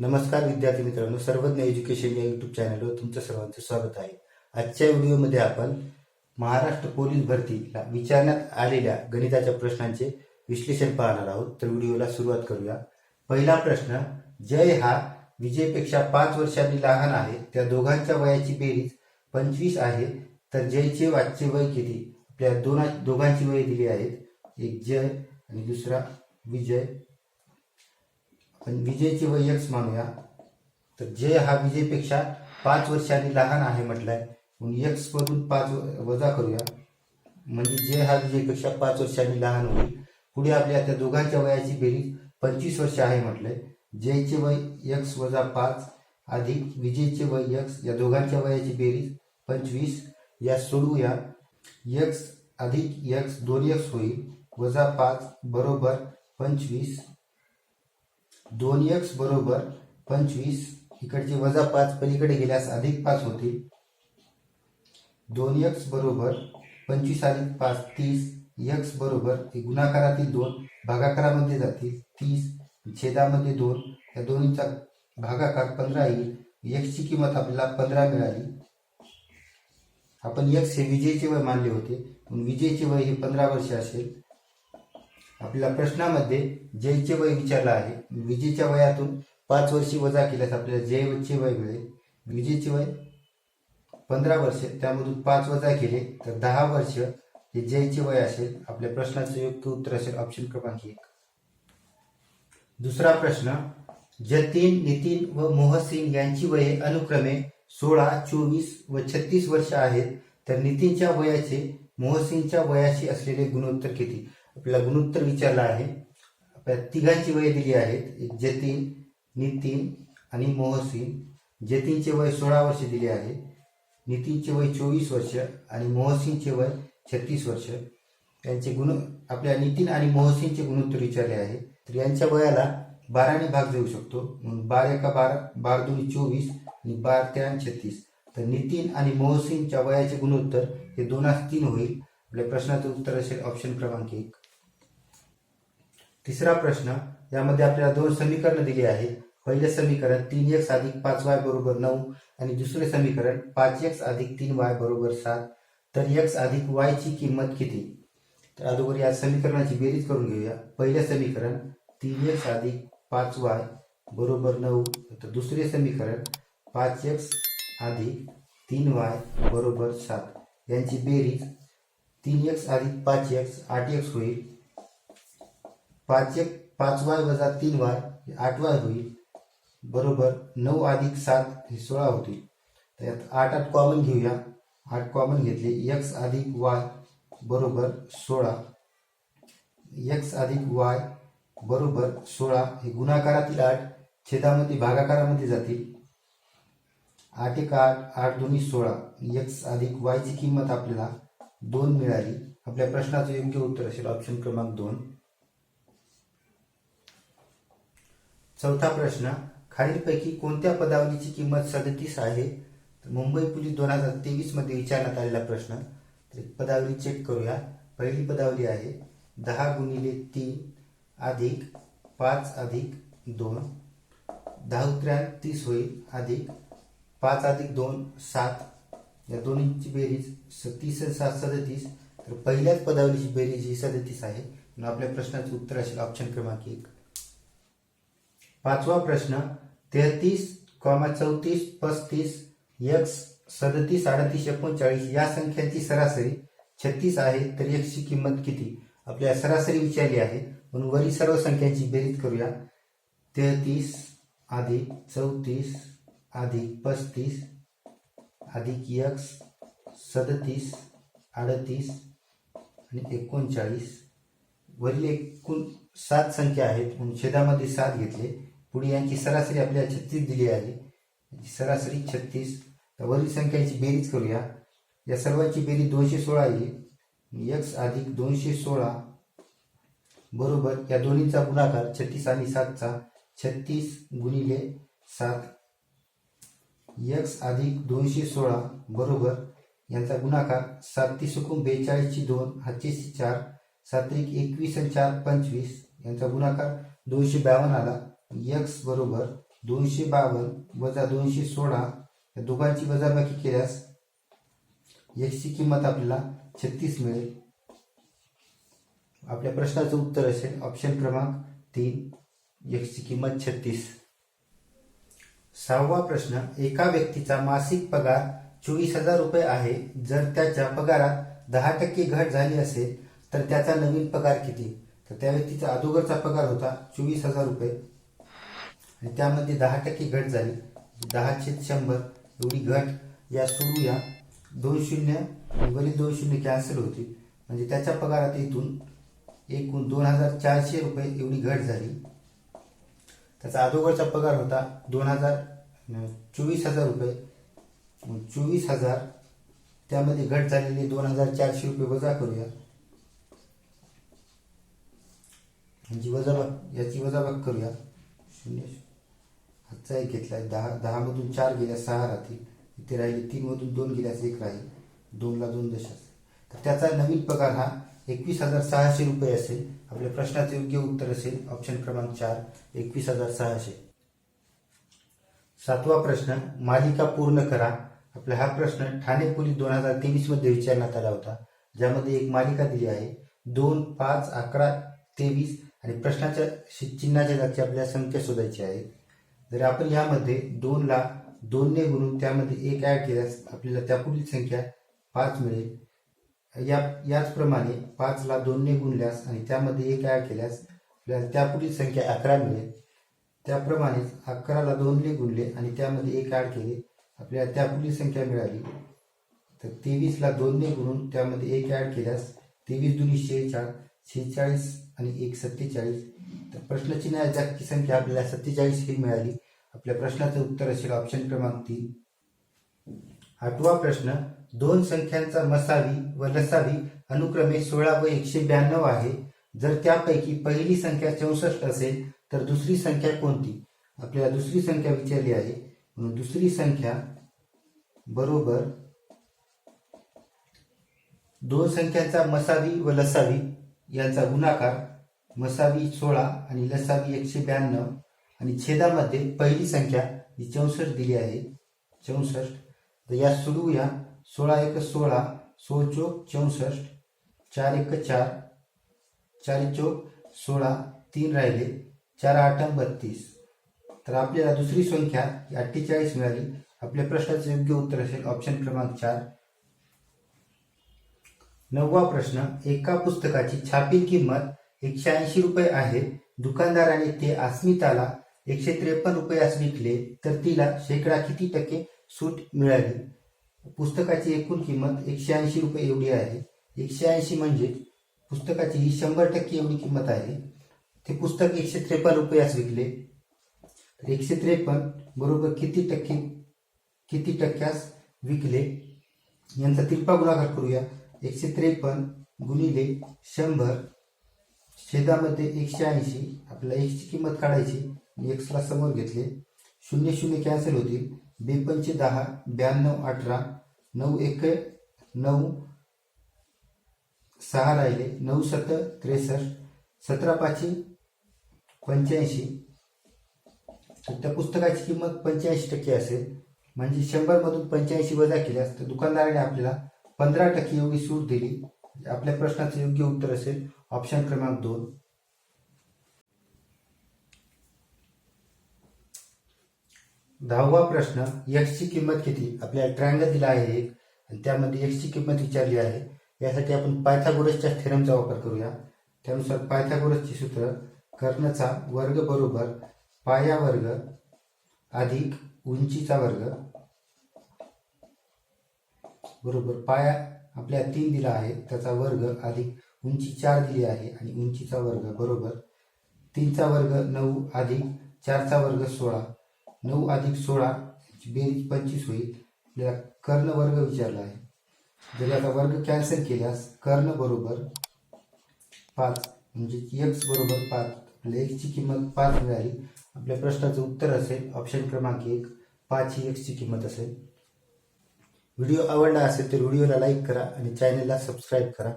नमस्कार विद्यार्थी मित्रांनो सर्वज्ञ एज्युकेशन या युट्यूब चॅनलवर तुमचं सर्वांचं स्वागत आहे. आजच्या व्हिडिओमध्ये आपण महाराष्ट्र पोलीस भरतीला विचारण्यात आलेल्या गणिताच्या प्रश्नांचे विश्लेषण पाहणार आहोत. तर व्हिडिओला सुरुवात करूया. पहिला प्रश्न जय हा विजयपेक्षा पाच वर्षांनी लहान आहे त्या दोघांच्या वयाची बेरीज पंचवीस आहे तर जयचे वाचचे वय किती? आपल्या दोन दोघांची वय दिली आहेत. एक जय आणि दुसरा विजय. पण विजयचे वय एक्स मानूया तर जय हा विजयपेक्षा पाच वर्षांनी लहान आहे म्हटलंय. म्हणून एक्स मधून पाच व- वजा करूया. म्हणजे जय हा विजयपेक्षा पाच वर्षांनी लहान होईल. पुढे आपल्या त्या दोघांच्या वयाची बेरीज पंचवीस वर्ष आहे म्हटलंय. जयचे वय एक्स वजा पाच अधिक विजयचे वय एक्स या दोघांच्या वयाची बेरीज पंचवीस. या सोडवूया. एक्स अधिक एक्स दोन एक्स होईल. वजा पाच बरोबर पंचवीस. दोन एक्स बरोबर पंचवीस इकडचे वजा पाच पलीकडे गेल्यास अधिक पाच होतील दोन एक्स बरोबर पंचवीस अधिक पाच तीस. एक्स बरोबर हे गुणाकारातील दोन भागाकारामध्ये जातील तीस. छेदामध्ये दोन या दोन्हीचा भागाकार पंधरा येईल. एक्सची किंमत आपल्याला पंधरा मिळाली. आपण एक्स हे विजयचे वय मानले होते. पण विजयचे वय हे पंधरा वर्ष असेल. आपल्याला प्रश्नामध्ये जयचे वय विचारलं आहे. विजेच्या वयातून पाच वर्षी वजा केल्यास आपल्याला जयचे वय मिळेल. विजेचे वय पंधरा वर्ष त्यामधून पाच वजा केले तर दहा वर्ष हे जयचे वय असेल. आपल्या प्रश्नाचं योग्य उत्तर असेल ऑप्शन क्रमांक एक. दुसरा प्रश्न जतीन नितीन व मोहसिन यांची वये अनुक्रमे सोळा चोवीस व छत्तीस वर्ष आहेत. तर नितीनच्या वयाचे मोहसिनच्या वयाशी असलेले गुणोत्तर किती? आपला गुणोत्तर विचारला आहे. आपल्या तिघांची वय दिली आहेत एक जतीन नितीन आणि मोहसिन. जतीनचे वय सोळा वर्ष दिले आहे. नितीनचे वय चोवीस वर्ष आणि मोहसिनचे वय छत्तीस वर्ष. यांचे गुण आपल्या नितीन आणि मोहसिनचे गुणोत्तर विचारले आहे. तर यांच्या वयाला बाराने भाग जाऊ शकतो. म्हणून बार एका बारा बार दोन्ही चोवीस आणि बार त्या छत्तीस. तर नितीन आणि मोहसिनच्या वयाचे गुणोत्तर हे दोनास तीन होईल. आपल्या प्रश्नाचं उत्तर असेल ऑप्शन क्रमांक एक. तिसरा प्रश्न यामध्ये आपल्याला दोन समीकरण दिली आहेत. पहिले समीकरण तीन एक्स अधिक पाच वाय बरोबर नऊ आणि दुसरे समीकरण पाच एक्स अधिक तीन वाय बरोबर सात. तर एक्स अधिक वाय ची किंमत किती? तर अगोदर या समीकरणाची बेरीज करून घेऊया. पहिले समीकरण तीन एक्स अधिक पाच वाय बरोबर नऊ. तर दुसरे समीकरण पाच एक्स अधिक तीन वाय बरोबर सात. यांची बेरीज तीन एक्स अधिक पाच एक्स आठ एक्स होईल. पाच एक पाच वाय वजा तीन वाय आठ वाय होईल. बरोबर नऊ अधिक सात हे सोळा होतील. तर यात आठ आठ कॉमन घेऊया. आठ कॉमन घेतले. एक्स अधिक वाय बरोबर सोळा. एक्स अधिक वाय बरोबर सोळा. हे गुणाकारातील आठ छेदामध्ये भागाकारामध्ये जातील. आठ एक आठ आठ दोन्ही सोळा. एक्स अधिक वायची किंमत आपल्याला दोन मिळाली. आपल्या प्रश्नाचं योग्य उत्तर असेल ऑप्शन क्रमांक दोन. चौथा प्रश्न खालीलपैकी कोणत्या पदावलीची किंमत सदतीस आहे? तर मुंबई पोलीस दोन हजार तेवीसमध्ये विचारण्यात आलेला प्रश्न. तर पदावली चेक करूया. पहिली पदावली आहे दहा गुणिले तीन अधिक पाच अधिक दोन. दहा उतऱ्या तीस होईल अधिक पाच अधिक दोन सात. या दोन्हीची बेरीज स- तीस सात सदतीस. तर पहिल्याच पदावलीची बेरीज ही सदतीस आहे. म्हणून आपल्या प्रश्नाचं उत्तर असेल ऑप्शन क्रमांक एक. पाचवा प्रश्न तेहतीस कॉमा चौतीस पस्तीस एक्स सदतीस अडतीस एकोणचाळीस या संख्यांची सरासरी छत्तीस आहे तर एक्सची किंमत किती? आपल्या सरासरी विचारली आहे म्हणून वरील सर्व संख्यांची बेरीज करूया. तेहतीस अधिक चौतीस अधिक पस्तीस अधिक एक्स सदतीस अडतीस आणि एकोणचाळीस. वरील एकूण सात संख्या आहेत म्हणून छेदामध्ये सात घेतले. पुढे यांची सरासरी आपल्याला छत्तीस दिली आहे. सरासरी छत्तीस. तर वरील संख्यांची बेरीज करूया. या सर्वांची बेरीज दोनशे सोळा येईल एक्स अधिक दोनशे सोळा बरोबर या दोन्हीचा गुणाकार छत्तीस आणि सातचा. छत्तीस गुणिले सात. एक्स अधिक दोनशे सोळा बरोबर यांचा गुणाकार सात ती सुकून बेचाळीसची दोन हातची चार सात्रिक एकवीस आणि चार पंचवीस. यांचा गुणाकार दोनशे बावन्न आला. एक्स बरोबर दोनशे बावन्न वजा दोनशे सोळा या दोघांची वजाबाकी केल्यास एक्सची किंमत आपल्याला छत्तीस मिळेल. आपल्या प्रश्नाचं उत्तर असेल ऑप्शन क्रमांक तीन एक्सची किंमत छत्तीस. सहावा प्रश्न एका व्यक्तीचा मासिक पगार चोवीस हजार रुपये आहे. जर त्याच्या पगारात दहा टक्के घट झाली असेल तर त्याचा नवीन पगार किती? तर त्या व्यक्तीचा अगोदरचा पगार होता चोवीस हजार रुपये. आणि त्यामध्ये दहा टक्के घट झाली. दहा छेद शंभर एवढी घट या सोडूया दोन शून्य वरील दोन शून्य कॅन्सल होती. म्हणजे त्याच्या पगारात इथून एकूण दोन हजार चारशे रुपये एवढी घट झाली. त्याचा अगोदरचा पगार होता दोन हजार चोवीस हजार रुपये. चोवीस हजार त्यामध्ये घट झालेली दोन हजार चारशे रुपये वजा करूया. म्हणजे वजाबाग याची वजाबाग करूया. शून्य. आजचा एक घेतलाय दहा दहामधून चार गेल्या सहा राहतील. इथे राहिले तीनमधून दोन गेल्यास एक राहील. दोनला दोन दशास तर त्याचा नवीन पगार हा एकवीस हजार सहाशे रुपये असेल. आपल्या प्रश्नाचे योग्य उत्तर असेल. ऑप्शन क्रमांक चार एकवीस हजार सहाशे. सातवा प्रश्न मालिका पूर्ण करा. आपला हा प्रश्न ठाणे पोलीस दोन हजार तेवीसमध्ये विचारण्यात आला होता. ज्यामध्ये एक मालिका दिली आहे. दोन पाच अकरा तेवीस आणि प्रश्नाच्या शि- चिन्हाच्या जागची आपल्याला संख्या शोधायची आहे. जर आपण यामध्ये दोनला दोनने गुणून त्यामध्ये एक ॲड केल्यास आपल्याला त्यापुढील संख्या पाच मिळेल. या याचप्रमाणे पाचला दोनने गुणल्यास आणि त्यामध्ये एक ॲड केल्यास आपल्याला त्यापुढील संख्या अकरा मिळेल. त्याप्रमाणेच अकराला दोनने गुणले आणि त्यामध्ये एक ॲड केले आपल्याला त्यापुढील संख्या मिळाली. तर तेवीसला दोनने गुणून त्यामध्ये एक ॲड केल्यास तेवीस दुनी शेहेचाळीस शेहेचाळीस आणि एक सत्तेचाळीस. तर प्रश्नचिन्ह जागची संख्या आपल्याला सत्तेचाळीस ही मिळाली. आपल्या प्रश्नाचं उत्तर असेल ऑप्शन क्रमांक तीन. आठवा प्रश्न दोन संख्यांचा मसावी व लसावी अनुक्रमे सोळा व एकशे ब्याण्णव आहे. जर त्यापैकी पहिली संख्या चौसष्ट असेल तर दुसरी संख्या कोणती? आपल्याला दुसरी संख्या विचारली आहे. म्हणून दुसरी संख्या बरोबर दोन संख्यांचा मसावी व लसावी यांचा गुणाकार मसावी सोळा आणि लसावी एकशे ब्याण्णव आणि छेदामध्ये पहिली संख्या ही चौसष्ट दिली आहे. चौसष्ट. तर या सोडवूया. सोळा एक सोळा सो चोक चौसष्ट चार एक चार चार चोक सोळा तीन राहिले चार आठ बत्तीस. तर आपल्याला दुसरी संख्या अठ्ठेचाळीस मिळाली. आपल्या प्रश्नाचे योग्य उत्तर असेल ऑप्शन क्रमांक चार. नववा प्रश्न एका पुस्तकाची छापील किंमत एकशे ऐंशी रुपये आहे. दुकानदाराने ते अस्मिताला एकशे त्रेपन्न रुपयास विकले तर तिला शेकडा किती टक्के सूट मिळाली? पुस्तकाची एकूण किंमत एकशे ऐंशी रुपये एवढी आहे. एकशे ऐंशी म्हणजे पुस्तकाची ही शंभर टक्के एवढी किंमत आहे. ते पुस्तक एकशे त्रेपन्न रुपयास विकले. तर एकशे त्रेपन्न बरोबर किती टक्के किती टक्क्यास विकले? यांचा तिरपा गुणाकार करूया. एकशे त्रेपन्न गुणिले शंभर छेदामध्ये एकशे ऐंशी. आपल्या एकची किंमत काढायची. एक्सला समोर घेतले. शून्य शून्य कॅन्सल होतील. बेपंचे दहा ब्याण्णव अठरा नऊ एक नऊ सहा राहिले. नऊ सत त्रेसष्ट सतरा पाचशे पंच्याऐंशी. त्या पुस्तकाची किंमत पंच्याऐंशी टक्के असेल. म्हणजे शंभरमधून पंच्याऐंशी वजा केल्यास तर दुकानदाराने आपल्याला पंधरा टक्के एवढी सूट दिली आपल्या प्रश्नाचं योग्य उत्तर असेल. ऑप्शन क्रमांक दोन. दहावा प्रश्न एक्सची किंमत किती? आपल्याला ट्रायंगल दिला आहे एक. आणि त्यामध्ये एक्सची किंमत विचारली आहे. यासाठी आपण पायथागोरसच्या थेरमचा वापर करूया. त्यानुसार पायथागोरसचे सूत्र कर्णचा वर्ग बरोबर पाया वर्ग अधिक उंचीचा वर्ग बरोबर. पाया आपल्या तीन दिला आहे. त्याचा वर्ग अधिक उंची चार दिली आहे आणि उंचीचा वर्ग बरोबर. तीनचा वर्ग नऊ अधिक चारचा वर्ग सोळा. नऊ अधिक सोळा बेरीज पंचवीस होईल. आपल्याला कर्ण वर्ग विचारला आहे. जर याचा वर्ग कॅन्सल केल्यास कर्ण बरोबर पाच म्हणजे एक्स बरोबर पाच. आपल्या एक्सची किंमत पाच मिळाली. आपल्या प्रश्नाचं उत्तर असेल. ऑप्शन क्रमांक एक. पाच ही एक्सची किंमत असेल. व्हिडिओ आवडला असेल तर व्हिडिओला लाईक करा आणि चॅनलला सबस्क्राईब करा.